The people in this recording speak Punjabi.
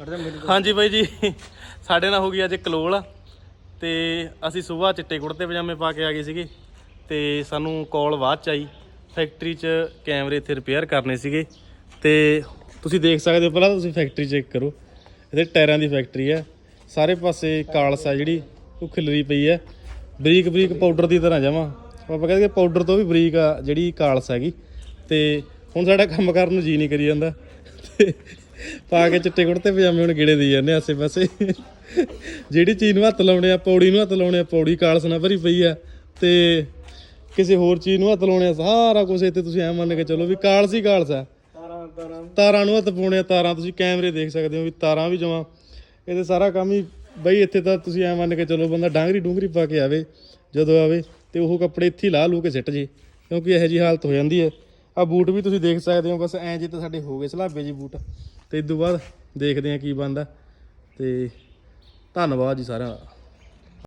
ਹਾਂਜੀ ਬਾਈ ਜੀ, ਸਾਡੇ ਨਾਲ ਹੋ ਗਈ ਅੱਜ ਕਲੋਲ ਤੇ ਅਸੀਂ ਸਵੇਰ ਚਿੱਟੇ ਕੁੜਤੇ ਪਜਾਮੇ ਪਾ ਕੇ ਆ ਗਏ ਸੀਗੇ, ਤੇ ਸਾਨੂੰ ਕਾਲ ਬਾਅਦ ਚ ਆਈ, ਫੈਕਟਰੀ 'ਚ ਕੈਮਰੇ ਇੱਥੇ ਰਿਪੇਅਰ ਕਰਨੇ ਸੀਗੇ, ਤੇ ਤੁਸੀਂ ਦੇਖ ਸਕਦੇ ਹੋ, ਪਹਿਲਾਂ ਤੁਸੀਂ ਫੈਕਟਰੀ ਚੈੱਕ ਕਰੋ ਇਹਦੇ ਟਾਇਰਾਂ ਦੀ ਫੈਕਟਰੀ ਹੈ ਸਾਰੇ ਪਾਸੇ ਕਾਲਸ ਆ ਜਿਹੜੀ, ਉਹ ਖਿਲਰੀ ਪਈ ਹੈ ਬਰੀਕ ਬਰੀਕ ਪਾਊਡਰ ਦੀ ਤਰ੍ਹਾਂ ਜਮਾ, ਆਪਾਂ ਕਹਿੰਦੇ ਪਾਊਡਰ ਤੋਂ ਵੀ ਬਰੀਕ ਆ ਜਿਹੜੀ ਕਾਲਸ ਹੈਗੀ ਤੇ ਹੁਣ ਸਾਡਾ ਕੰਮ ਕਰਨ ਨੂੰ ਜੀ ਨਹੀਂ ਕਰੀ ਜਾਂਦਾ, ਤੇ ਪਾ ਕੇ ਚਿੱਟੇ ਕੁੜਤੇ ਪਜਾਮੇ ਹੁਣ ਗੇੜੇ ਦੇ ਜਾਂਦੇ ਆਸੇ ਪਾਸੇ ਜਿਹੜੀ ਚੀਜ਼ ਨੂੰ ਹੱਥ ਲਾਉਣੇ ਆ ਪੌੜੀ ਨੂੰ ਹੱਥ ਲਾਉਣੇ ਆ ਪੌੜੀ ਕਾਲਸ ਨਾਲ ਭਰੀ ਪਈ ਆ ਤੇ ਕਿਸੇ ਹੋਰ ਚੀਜ਼ ਨੂੰ ਹੱਥ ਲਾਉਣੇ ਆ ਸਾਰਾ ਕੁਝ ਇੱਥੇ ਤੁਸੀਂ ਐ ਮੰਨ ਕੇ ਚੱਲੋ ਵੀ ਕਾਲਸ ਹੀ ਕਾਲਸ। ਆ ਤਾਰਾਂ ਤਾਰਾਂ। ਤਾਰਾਂ ਨੂੰ ਹੱਥ ਪਾਉਣੇ ਆ ਤਾਰਾਂ ਤੁਸੀਂ ਕੈਮਰੇ ਦੇਖ ਸਕਦੇ ਹੋ ਵੀ ਤਾਰਾਂ ਵੀ ਜਮਾ। ਇਹਦੇ ਸਾਰਾ ਕੰਮ ਹੀ ਬਈ ਇੱਥੇ ਤਾਂ ਤੁਸੀਂ ਐ ਮੰਨ ਕੇ ਚੱਲੋ ਬੰਦਾ ਡਾਂਗਰੀ ਡੂੰਗਰੀ ਪਾ ਕੇ ਆਵੇ ਜਦੋਂ ਆਵੇ ਤੇ ਉਹ ਕੱਪੜੇ ਇੱਥੇ ਲਾ ਲੂ ਕੇ ਸਿੱਟ ਜੇ ਕਿਉਂਕਿ ਇਹੋ ਜੀ ਹਾਲਤ ਹੋ ਜਾਂਦੀ ਹੈ। ਆ ਬੂਟ ਵੀ ਤੁਸੀਂ ਦੇਖ ਸਕਦੇ ਹੋ, ਬਸ ਐਂ ਜੇ ਤਾਂ ਸਾਡੇ ਹੋ ਗਏ ਸਲਾਬੇ ਜੀ ਬੂਟ। ਤੇ ਇਸ ਤੋਂ ਬਾਅਦ ਦੇਖਦੇ ਹਾਂ ਕੀ ਬਣਦਾ। ਤੇ ਧੰਨਵਾਦ ਜੀ ਸਾਰਿਆਂ ਦਾ।